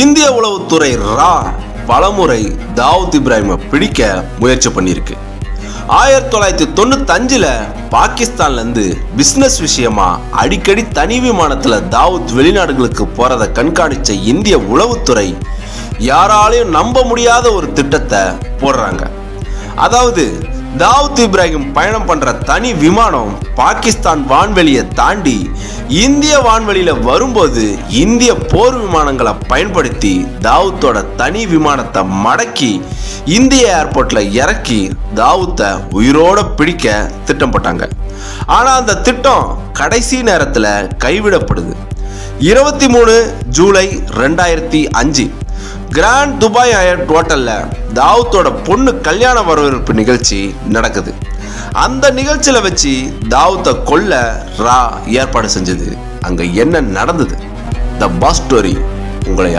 இந்திய உளவுத்துறை ரா பலமுறை தாவூத் இப்ராஹிமை பிடிக்க முயற்சி பண்ணியிருக்கு. ஆயிரத்தி தொள்ளாயிரத்தி தொண்ணூத்தஞ்சில் பாகிஸ்தான்லேருந்து பிஸ்னஸ் விஷயமா அடிக்கடி தனி விமானத்தில் தாவூத் வெளிநாடுகளுக்கு போகிறத கண்காணித்த இந்திய உளவுத்துறை யாராலையும் நம்ப முடியாத ஒரு திட்டத்தை போடுறாங்க. அதாவது தாவூத் இப்ராஹிம் பயணம் பண்ற தனி விமானம் பாகிஸ்தான் வான்வெளியை தாண்டி இந்திய வான்வெளியில வரும்போது இந்திய போர் விமானங்களை பயன்படுத்தி தாவூத்தோட தனி விமானத்தை மடக்கி இந்திய ஏர்போர்ட்ல இறக்கி தாவூத்தை உயிரோட பிடிக்க திட்டம் போட்டாங்க ஆனா அந்த திட்டம் கடைசி நேரத்துல கைவிடப்படுது. இருபத்தி மூணு ஜூலை ரெண்டாயிரத்தி அஞ்சு. கிராண்ட் துபாய் ஹயட் ஹோட்டல்ல தாவூத்தோட பொண்ணு கல்யாண வரவேற்பு நிகழ்ச்சி நடக்குது. அந்த நிகழ்ச்சியில வச்சு தாவூத்தை கொல்ல ரா ஏற்பாடு செஞ்சது. அங்க என்ன நடந்தது? த பாஸ் ஸ்டோரி உங்களை